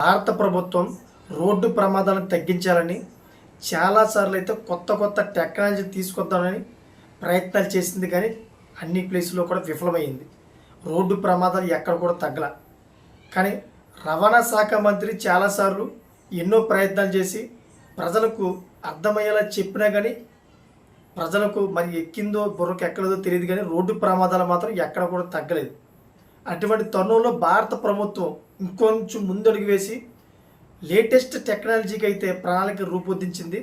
భారత ప్రభుత్వం రోడ్డు ప్రమాదాలను తగ్గించాలని చాలాసార్లు అయితే కొత్త కొత్త టెక్నాలజీ తీసుకొద్దామని ప్రయత్నాలు చేసింది కానీ అన్ని ప్లేసుల్లో కూడా విఫలమైంది. రోడ్డు ప్రమాదాలు ఎక్కడ కూడా తగ్గల. కానీ రవాణా శాఖ మంత్రి చాలాసార్లు ఎన్నో ప్రయత్నాలు చేసి ప్రజలకు అర్థమయ్యేలా చెప్పినా కానీ ప్రజలకు మరి ఎక్కిందో బుర్రకు ఎక్కలేదో తెలియదు కానీ రోడ్డు ప్రమాదాలు మాత్రం ఎక్కడ కూడా తగ్గలేదు. అటువంటి తరుణంలో భారత ప్రభుత్వం ఇంకొంచెం ముందడుగు వేసి లేటెస్ట్ టెక్నాలజీకి అయితే ప్రణాళిక రూపొందించింది.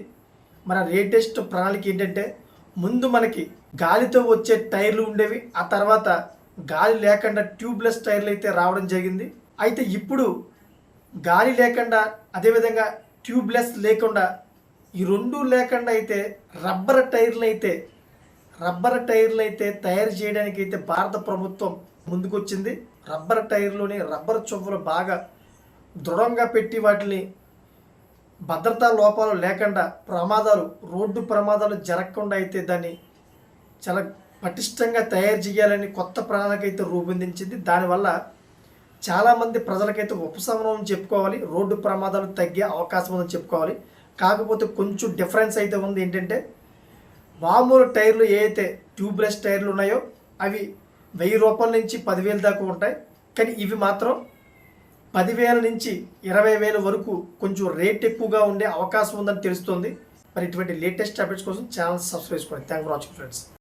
మన లేటెస్ట్ ప్రణాళిక ఏంటంటే ముందు మనకి గాలితో వచ్చే టైర్లు ఉండేవి ఆ తర్వాత గాలి లేకుండా ట్యూబ్లెస్ టైర్లు అయితే రావడం జరిగింది. అయితే ఇప్పుడు గాలి లేకుండా అదేవిధంగా ట్యూబ్లెస్ లేకుండా ఈ రెండు లేకుండా అయితే రబ్బర్ టైర్లు అయితే రబ్బర్ టైర్లు అయితే తయారు చేయడానికి అయితే భారత ప్రభుత్వం ముందుకొచ్చింది. రబ్బర్ టైర్లోని రబ్బర్ చొవ్వలు బాగా దృఢంగా పెట్టి వాటిని భద్రతా లోపాలు లేకుండా ప్రమాదాలు రోడ్డు ప్రమాదాలు జరగకుండా అయితే దాన్ని చాలా పటిష్టంగా తయారు చేయాలని కొత్త ప్రణాళిక అయితే రూపొందించింది. దానివల్ల చాలామంది ప్రజలకైతే ఉపశమనం చెప్పుకోవాలి రోడ్డు ప్రమాదాలు తగ్గే అవకాశం ఉందని చెప్పుకోవాలి. కాకపోతే కొంచెం డిఫరెన్స్ అయితే ఉంది. ఏంటంటే మామూలు టైర్లు ఏ అయితే ట్యూబ్లెస్ టైర్లు ఉన్నాయో అవి వెయ్యి రూపాయల నుంచి పదివేలు దాకా ఉంటాయి. కానీ ఇవి మాత్రం పదివేల నుంచి ఇరవై వేల వరకు కొంచెం రేట్ ఎక్కువగా ఉండే అవకాశం ఉందని తెలుస్తుంది. మరి ఇటువంటి లేటెస్ట్ అప్డేట్స్ కోసం ఛానల్ సబ్స్క్రైబ్ చేసుకోండి. Thank for watching friends